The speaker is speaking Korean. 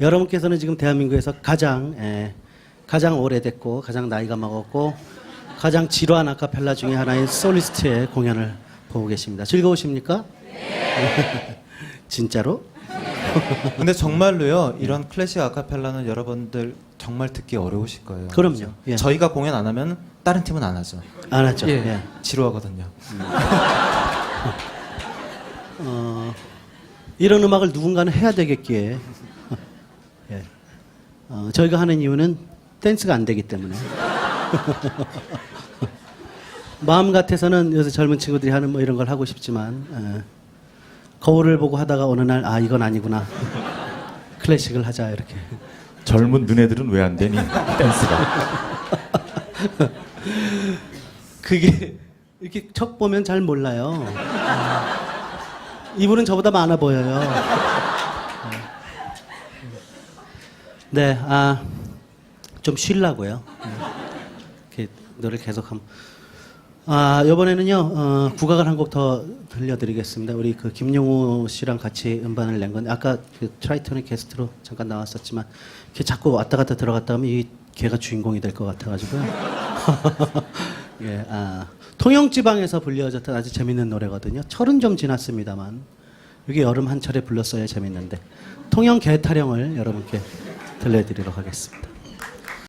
여러분께서는 지금 대한민국에서 가장 예, 가장 오래됐고 가장 나이가 먹었고 가장 지루한 아카펠라 중에 하나인 솔리스트의 공연을 보고 계십니다. 즐거우십니까? 진짜로? 근데 정말로요 이런 클래식 아카펠라는 여러분들 정말 듣기 어려우실 거예요. 그럼요. 예. 저희가 공연 안 하면 다른 팀은 안 하죠. 안 하죠. 예. 예. 지루하거든요. 어, 이런 음악을 누군가는 해야 되겠기에 예. 어, 저희가 하는 이유는 댄스가 안 되기 때문에 마음 같아서는 요새 젊은 친구들이 하는 뭐 이런 걸 하고 싶지만 예. 거울을 보고 하다가 어느 날 아 이건 아니구나 클래식을 하자 이렇게 젊은 눈애들은 왜 안 되니? 댄스가. 그게 이렇게 척 보면 잘 몰라요. 이분은 저보다 많아 보여요. 네, 아, 좀 쉬려고요. 이렇게 노래 계속 함. 아, 이번에는요, 어, 국악을 한 곡 더 들려드리겠습니다. 우리 그 김용호 씨랑 같이 음반을 낸 건데, 아까 그 트라이턴의 게스트로 잠깐 나왔었지만, 걔 자꾸 왔다 갔다 들어갔다 하면 이 걔가 주인공이 될 것 같아가지고요. 예, 아, 통영지방에서 불려졌던 아주 재밌는 노래거든요. 철은 좀 지났습니다만, 여기 여름 한철에 불렀어야 재밌는데, 통영 개타령을 여러분께 들려드리도록 하겠습니다.